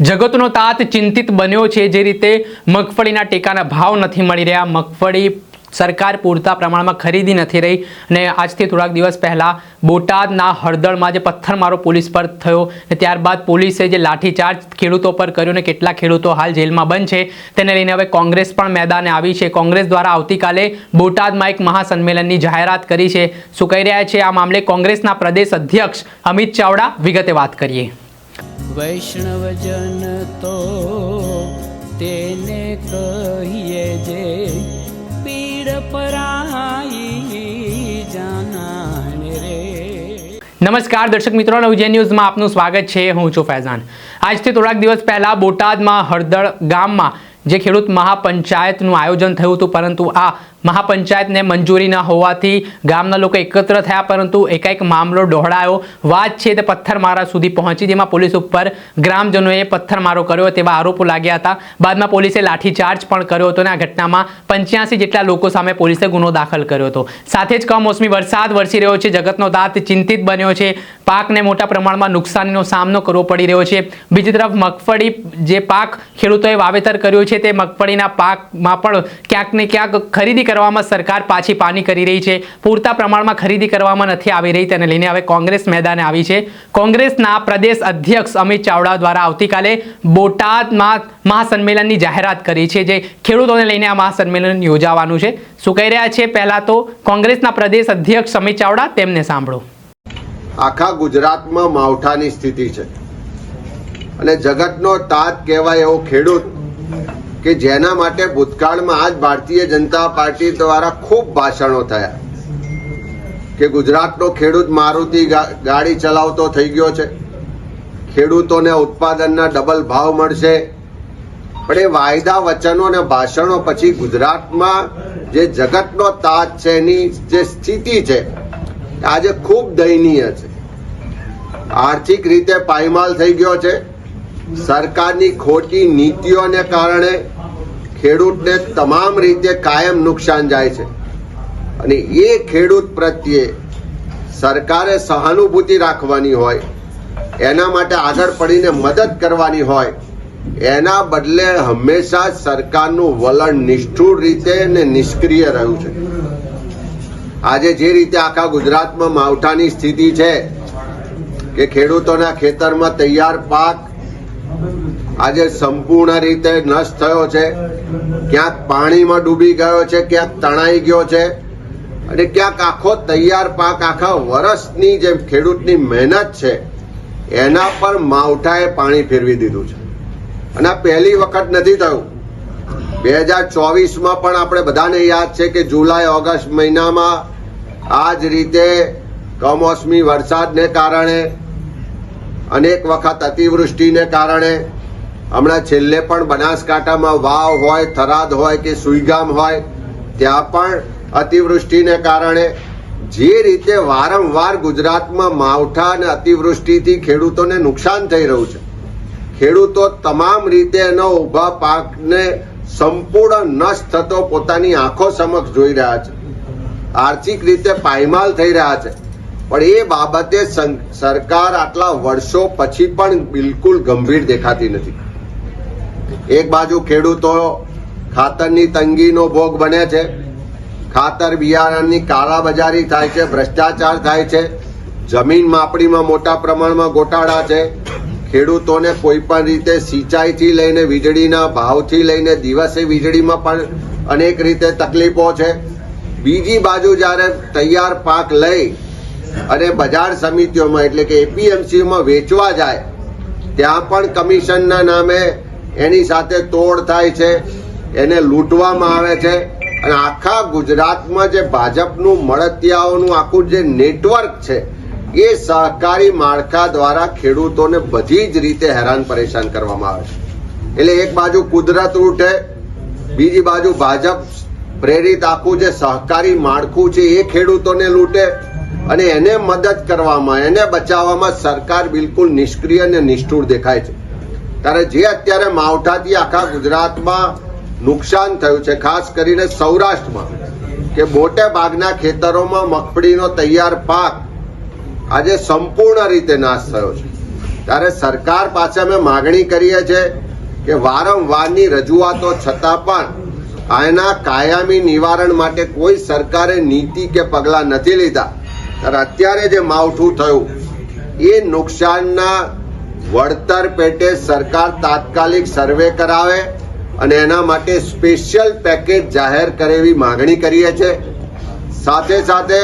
જગતનો તાત ચિંતિત બન્યો છે જે રીતે મગફળીના ટેકાના ભાવ નથી મળી રહ્યા. મગફળી સરકાર પૂરતા પ્રમાણમાં ખરીદી નથી રહી અને આજથી થોડાક દિવસ પહેલાં બોટાદના હળદળમાં જે પથ્થરમારો પોલીસ પર થયો ને ત્યારબાદ પોલીસે જે લાઠીચાર્જ ખેડૂતો પર કર્યો ને કેટલા ખેડૂતો હાલ જેલમાં બંધ છે તેને લઈને હવે કોંગ્રેસ પણ મેદાને આવી છે. કોંગ્રેસ દ્વારા આવતીકાલે બોટાદમાં એક મહાસંમેલનની જાહેરાત કરી છે. શું કહી રહ્યા છે આ મામલે કોંગ્રેસના પ્રદેશ અધ્યક્ષ અમિત ચાવડા? વિગતે વાત કરીએ. વૈષ્ણવજન તો તેને કહીએ જે પીડ પરાઈ જાનાને રે. નમસ્કાર, દર્શક મિત્રો નવજે ન્યૂઝમાં આપનું સ્વાગત છે. હું છું ફૈઝાન. આજથી થોડાક દિવસ પહેલા બોટાદમાં હળદળ ગામમાં જે ખેડૂત મહાપંચાયતનું આયોજન થયું હતું, પરંતુ આ મહાપંચાયતને મંજૂરી ન હોવાથી ગામના લોકો એકત્ર થયા, પરંતુ એકાએક મામલો દોહડાયો વાત છે તે પથ્થરમારા સુધી પહોંચી, જેમાં પોલીસ ઉપર ગ્રામજનોએ પથ્થરમારો કર્યો તેવા આરોપો લાગ્યા હતા. બાદમાં પોલીસે લાઠીચાર્જ પણ કર્યો હતો અને આ ઘટનામાં પંચ્યાસી જેટલા લોકો સામે પોલીસે ગુનો દાખલ કર્યો હતો. સાથે જ કમોસમી વરસાદ વરસી રહ્યો છે. જગતનો દાંત ચિંતિત બન્યો છે. પાકને મોટા પ્રમાણમાં નુકસાનીનો સામનો કરવો પડી રહ્યો છે. બીજી તરફ મગફળી જે પાક ખેડૂતોએ વાવેતર કર્યો છે તે મગફળીના પાકમાં પણ ક્યાંક ને ક્યાંક ખરીદી કરવામાં સરકાર પાછી પાની કરી રહી છે. પૂરતા પ્રમાણમાં ખરીદી કરવામાં નથી આવી રહી તેને લઈને હવે કોંગ્રેસ મેદાને આવી છે. કોંગ્રેસના પ્રદેશ અધ્યક્ષ અમિત ચાવડા દ્વારા આવતીકાલે બોટાદમાં મહાસંમેલનની જાહેરાત કરી છે જે ખેડૂતોને લઈને આ મહાસંમેલન યોજાવાનું છે. શું કહી રહ્યા છે? પહેલાં તો કોંગ્રેસના પ્રદેશ અધ્યક્ષ અમિત ચાવડા, તેમને સાંભળો. આખા ગુજરાતમાં માવઠાની સ્થિતિ છે. અને જગતનો તાત કહેવાય એવો ખેડૂત કે જેના માટે ભૂતકાળમાં આજ ભારતીય જનતા પાર્ટી દ્વારા ખૂબ ભાષણો થયા. કે ગુજરાતનો ખેડૂત મારુતિ ગાડી ચલાવતો થઈ ગયો છે. ખેડૂતોને ઉત્પાદનના ડબલ ભાવ મળશે. પણ એ વાયદા વચનો અને ભાષણો પછી ગુજરાતમાં જે જગતનો તાત છે એની જે સ્થિતિ છે આજે ખૂબ દયનીય છે. આર્થિક રીતે પાયમાલ થઈ ગયો છે. સરકારની ખોટી નીતિઓને કારણે ખેડૂતને તમામ રીતે કાયમ નુકસાન જાય છે. અને એ ખેડૂત પ્રત્યે સરકારે સહાનુભૂતિ રાખવાની હોય, એના માટે આગળ પડીને મદદ કરવાની હોય, એના બદલે હંમેશા સરકારનું વલણ નિષ્ઠુર રીતે ને નિષ્ક્રિય રહ્યું છે. આજે જે રીતે આખા ગુજરાતમાં માવઠાની સ્થિતિ છે કે ખેડૂતોના ખેતરમાં તૈયાર પાક આજે સંપૂર્ણ રીતે નષ્ટ થયો છે, ક્યાંક પાણીમાં ડૂબી ગયો છે, ક્યાંક તણાઈ ગયો છે અને ક્યાંક આખો તૈયાર પાક આખા વર્ષની જે ખેડૂતની મહેનત છે, એના પર માવઠાએ પાણી ફેરવી દીધું છે. અને આ પહેલી વખત નથી થયું. બે હજાર ચોવીસમાં પણ આપણે બધાને યાદ છે કે જુલાઈ, ઓગસ્ટ મહિનામાં આ જ રીતે કમોસમી વરસાદને કારણે, અનેક વખત અતિવૃષ્ટિને કારણે, હમણાં છેલ્લે પણ બનાસકાંઠામાં વાવ હોય, થરાદ હોય કે સુઈગામ હોય, ત્યાં પણ અતિવૃષ્ટિને કારણે જે રીતે વારંવાર ગુજરાતમાં માવઠા અને અતિવૃષ્ટિથી ખેડૂતોને નુકસાન થઈ રહ્યું છે. ખેડૂતો તમામ રીતે એનો ઊભા પાકને સંપૂર્ણ નષ્ટ થતો પોતાની આંખો સમક્ષ જોઈ રહ્યા છે. આર્થિક રીતે પાયમાલ થઈ રહ્યા છે. પણ એ બાબતે સરકાર આટલા વર્ષો પછી પણ બિલકુલ ગંભીર દેખાતી નથી. એક બાજુ ખેડૂતો ખાતરની તંગીનો ભોગ બને છે. ખાતર બિયારણની કાળાબજારી થાય છે, ભ્રષ્ટાચાર થાય છે. જમીન માપણીમાં મોટા પ્રમાણમાં ગોટાળા છે. ખેડૂતોને કોઈ પણ રીતે સિંચાઈથી લઈને વીજળીના ભાવથી લઈને દિવસે વીજળીમાં પણ અનેક રીતે તકલીફો છે. બીજી બાજુ જ્યારે તૈયાર પાક લઈ અને બજાર સમિતિઓમાં એટલે કે એપીએમસીમાં વેચવા જાય, ત્યાં પણ કમિશનના નામે એની સાથે તોડ થાય છે, એને લૂંટવામાં આવે છે અને આખા ગુજરાતમાં જે ભાજપનું મળતિયાઓનું આખું જે નેટવર્ક છે એ સહકારી માળખા દ્વારા ખેડૂતોને બધી જ રીતે હેરાન પરેશાન કરવામાં આવે છે. એટલે એક બાજુ કુદરત રૂટે, બીજી બાજુ ભાજપ પ્રેરિત આખું જે સહકારી માળખું છે એ ખેડૂતોને લૂંટે અને એને મદદ કરવામાં, એને બચાવવામાં સરકાર બિલકુલ નિષ્ક્રિય અને નિષ્ઠુર દેખાય છે. ત્યારે જે અત્યારે માવઠાથી આખા ગુજરાતમાં નુકસાન થયું છે, ખાસ કરીને સૌરાષ્ટ્રમાં, કે મોટે ભાગના ખેતરોમાં મગફળીનો તૈયાર પાક આજે સંપૂર્ણ રીતે નાશ થયો છે. ત્યારે સરકાર પાસે અમે માગણી કરીએ છીએ કે વારંવારની રજૂઆતો છતાં પણ આના કાયમી નિવારણ માટે કોઈ સરકારે નીતિ કે પગલાં નથી લીધા. ત્યારે અત્યારે જે માવઠું થયું, એ નુકસાનના વળતર પેટે સરકાર તાત્કાલિક સર્વે કરાવે અને એના માટે સ્પેશિયલ પેકેજ જાહેર કરે એવી માગણી કરીએ છીએ. સાથે સાથે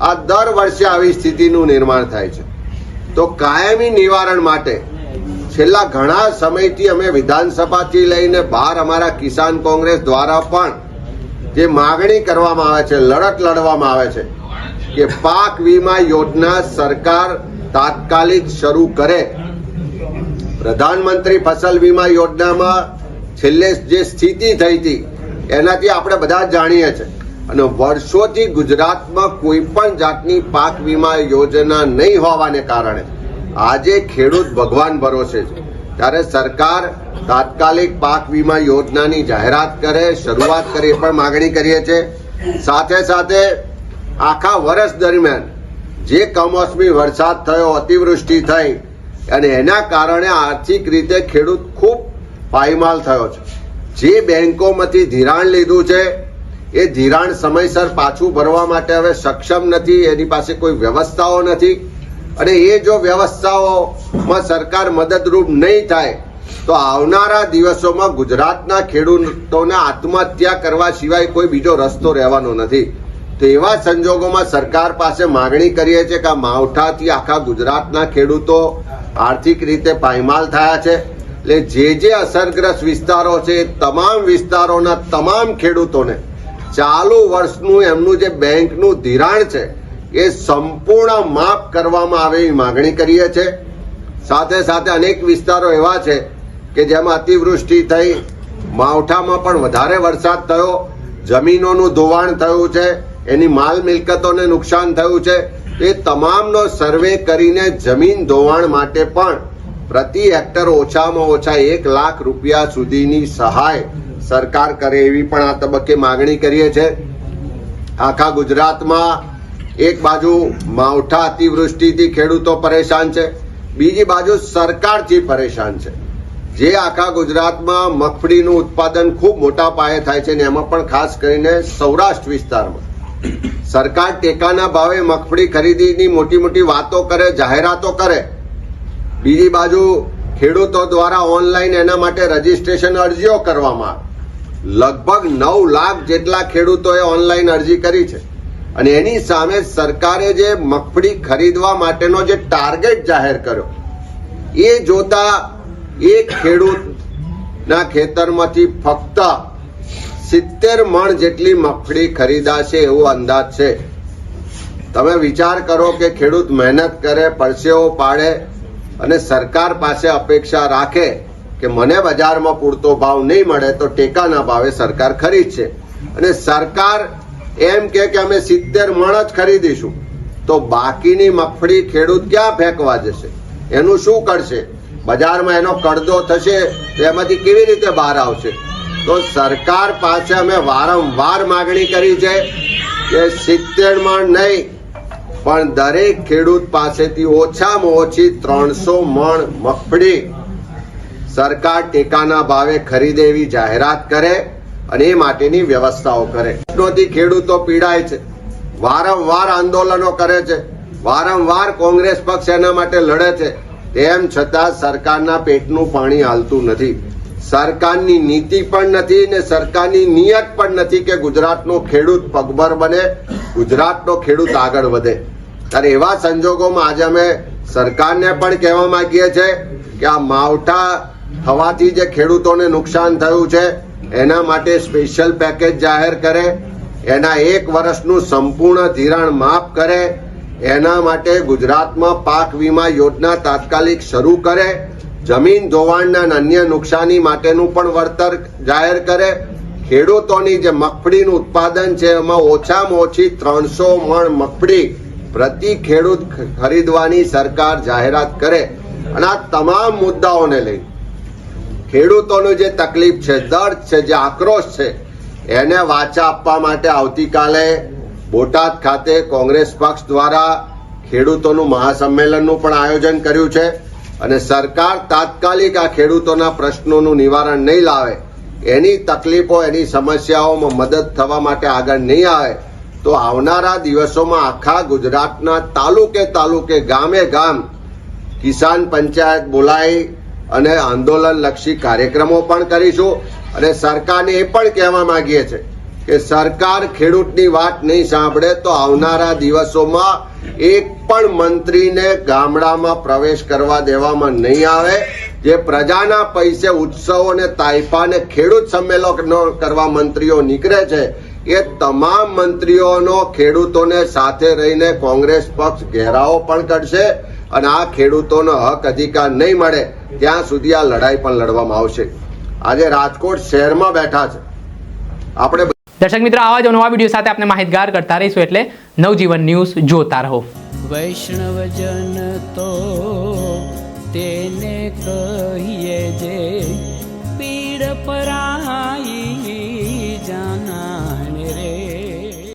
આ દર વર્ષે આવી સ્થિતિનું નિર્માણ થાય છે. તો કાયમી નિવારણ માટે છેલ્લા ઘણા સમયથી અમે વિધાનસભાથી લઈને બહાર અમારા કિસાન કોંગ્રેસ દ્વારા પણ જે માગણી કરવામાં આવે છે, લડત લડવામાં આવે છે, કે પાક વીમા યોજના સરકાર તાત્કાલિક શરૂ કરે. પ્રધાનમંત્રી ફસલ વીમા યોજનામાં છેલ્લે જે સ્થિતિ થઈ હતી, એનાથી આપણે બધા જાણીએ છીએ. અને વર્ષોથી ગુજરાતમાં કોઈ પણ જાતની પાક વીમા યોજના નહીં હોવાને કારણે આજે ખેડૂત ભગવાન ભરોસે છે. ત્યારે સરકાર તાત્કાલિક પાક વીમા યોજનાની જાહેરાત કરે, શરૂઆત કરે એ પણ માગણી કરીએ છીએ. સાથે સાથે આખા વર્ષ દરમિયાન જે કમોસમી વરસાદ થયો, અતિવૃષ્ટિ થઈ, અને એના કારણે આર્થિક રીતે ખેડૂત ખૂબ પાયમાલ થયો છે. જે બેંકોમાંથી ધિરાણ લીધું છે એ ધિરાણ સમયસર પાછું ભરવા માટે હવે સક્ષમ નથી, એની પાસે કોઈ વ્યવસ્થાઓ નથી. અને એ જો વ્યવસ્થાઓમાં સરકાર મદદરૂપ નહીં થાય, તો આવનારા દિવસોમાં ગુજરાતના ખેડૂતોને આત્મહત્યા કરવા સિવાય કોઈ બીજો રસ્તો રહેવાનો નથી. તો એવા સંજોગોમાં સરકાર પાસે માગણી કરીએ છીએ કે આ માવઠાથી આખા ગુજરાતના ખેડૂતો આર્થિક રીતે પાયમાલ થયા છે. એટલે જે જે અસરગ્રસ્ત વિસ્તારો છે તમામ વિસ્તારોના તમામ ખેડૂતોને ચાલુ વર્ષનું એમનું જે બેંકનું ધિરાણ છે, એ સંપૂર્ણ માફ કરવામાં આવે એવી માગણી કરીએ છીએ સાથે સાથે અનેક વિસ્તારો એવા છે કે જેમાં અતિવૃષ્ટિ થઈ, માવઠામાં પણ વધારે વરસાદ થયો, જમીનોનું ધોવાણ થયું છે, એની માલ મિલકતોને નુકસાન થયું છે. એ તમામનો સર્વે કરીને જમીન ધોવાણ માટે પણ પ્રતિ હેક્ટર ઓછામાં ઓછા એક લાખ રૂપિયા સુધીની સહાય સરકાર કરે એવી પણ આ તબક્કે માગણી કરીએ છે. આખા ગુજરાતમાં એક બાજુ માવઠા અતિવૃષ્ટિથી ખેડૂતો પરેશાન છે, બીજી બાજુ સરકારથી પરેશાન છે. જે આખા ગુજરાતમાં મગફળીનું ઉત્પાદન ખૂબ મોટા પાયે થાય છે ને એમાં પણ ખાસ કરીને સૌરાષ્ટ્ર વિસ્તારમાં. સરકાર ટેકાના ભાવે મગફળી ખરીદીની મોટી મોટી વાતો કરે, જાહેરાતો કરે. બીજી બાજુ ખેડૂતો દ્વારા ઓનલાઈન એના માટે રજીસ્ટ્રેશન અરજીઓ કરવામાં આવે. લગભગ નવ લાખ જેટલા ખેડૂતોએ ઓનલાઈન અરજી કરી છે. અને એની સામે સરકારે જે મગફળી ખરીદવા માટેનો જે ટાર્ગેટ જાહેર કર્યો, એ જોતા એક ખેડૂતના ખેતરમાંથી ફક્ત સિત્તેર મણ જેટલી મગફળી ખરીદાશે એવો અંદાજ છે. તમે વિચાર કરો કે ખેડૂત મહેનત કરે, પરસેવો પાડે અને સરકાર પાસે અપેક્ષા રાખે કે મને બજારમાં પૂરતો ભાવ નહીં મળે તો ટેકાના ભાવે સરકાર ખરીદશે અને સરકાર એમ કે અમે સિત્તેર મણ જ ખરીદીશું. તો બાકીની મગફળી ખેડૂત ક્યાં ફેંકવા જશે? એનું શું કરશે? બજારમાં એનો કડદો થશે તો એમાંથી કેવી રીતે બહાર આવશે? તો સરકાર પાસે અમે વારંવાર માગણી કરી છે કે સિત્તેર મણ નહીં, પણ દરેક ખેડૂત પાસેથી ઓછામાં ઓછી ત્રણસો મણ મગફળી સરકાર ટેકાના ભાવે ખરીદે એવી જાહેરાત કરે અને એ માટેની વ્યવસ્થાઓ કરે. પ્રશ્નોથી ખેડૂતો પીડાય છે. વારંવાર આંદોલનો કરે છે. વારંવાર કોંગ્રેસ પક્ષ એના માટે લડે છે. તેમ છતાં સરકારના પેટનું પાણી હાલતું નથી. સરકારની નીતિ પણ નથી ને સરકારની નિયત પણ નથી કે ગુજરાતનો ખેડૂત પગભર બને, ગુજરાતનો ખેડૂત આગળ વધે. ત્યારે એવા સંજોગોમાં આજે અમે સરકારને પણ કહેવા માંગીએ છીએ કે આ માવઠા થવાથી જે ખેડૂતોને નુકસાન થયું છે, એના માટે સ્પેશિયલ પેકેજ જાહેર કરે, એના એક વર્ષનું સંપૂર્ણ ધિરાણ માફ કરે, એના માટે ગુજરાતમાં પાક વીમા યોજના તાત્કાલિક શરૂ કરે, જમીન ધોવાણના અન્ય નુકસાની માટેનું પણ વળતર જાહેર કરે, ખેડૂતોની જે મગફળીનું ઉત્પાદન છે, એમાં ઓછામાં ઓછી ત્રણસો મણ મગફળી પ્રતિ ખેડૂત ખરીદવાની સરકાર જાહેરાત કરે. અને આ તમામ મુદ્દાઓને લઈ ખેડૂતોનું જે તકલીફ છે, દર્દ છે, જે આક્રોશ છે, એને વાચા આપવા માટે આવતીકાલે બોટાદ ખાતે કોંગ્રેસ પક્ષ દ્વારા ખેડૂતોનું મહાસંમેલનનું પણ આયોજન કર્યું છે અને સરકાર તાત્કાલિક આ ખેડૂતોના પ્રશ્નોનું નિવારણ નહીં લાવે, એની તકલીફો, એની સમસ્યાઓમાં મદદ થવા માટે આગળ નહીં આવે, તો આવનારા દિવસોમાં આખા ગુજરાતના તાલુકે તાલુકે, ગામે ગામ કિસાન પંચાયત બોલાવી અને આંદોલન લક્ષી કાર્યક્રમો પણ કરીશું. અને સરકારને એ પણ કહેવા માંગીએ છીએ કે સરકાર ખેડૂતની વાત નહીં સાંભળે તો આવનારા દિવસોમાં એક પણ મંત્રીને ગામડામાં પ્રવેશ કરવા દેવામાં નહીં આવે. જે પ્રજાના પૈસે ઉત્સવો અને તાઇફાને ખેડૂત સંમેલનો કરવા મંત્રીઓ નીકળે છે, એ તમામ મંત્રીઓનો ખેડૂતોને સાથે રહીને કોંગ્રેસ પક્ષ ઘેરાવો પણ કરશે. અને આ ખેડૂતોનો હક અધિકાર નહીં મળે ત્યાં સુધી આ લડાઈ પણ લડવામાં આવશે. આજે રાજકોટ શહેરમાં બેઠા છે. આપણે દર્શક મિત્રો આવા જ નવા વીડિયો સાથે આપણે માહિતગાર કરતા રહીશું એટલે નવજીવન ન્યૂઝ જોતા રહો. વૈષ્ણવજન તો તેને કહીએ જે પીડ પરા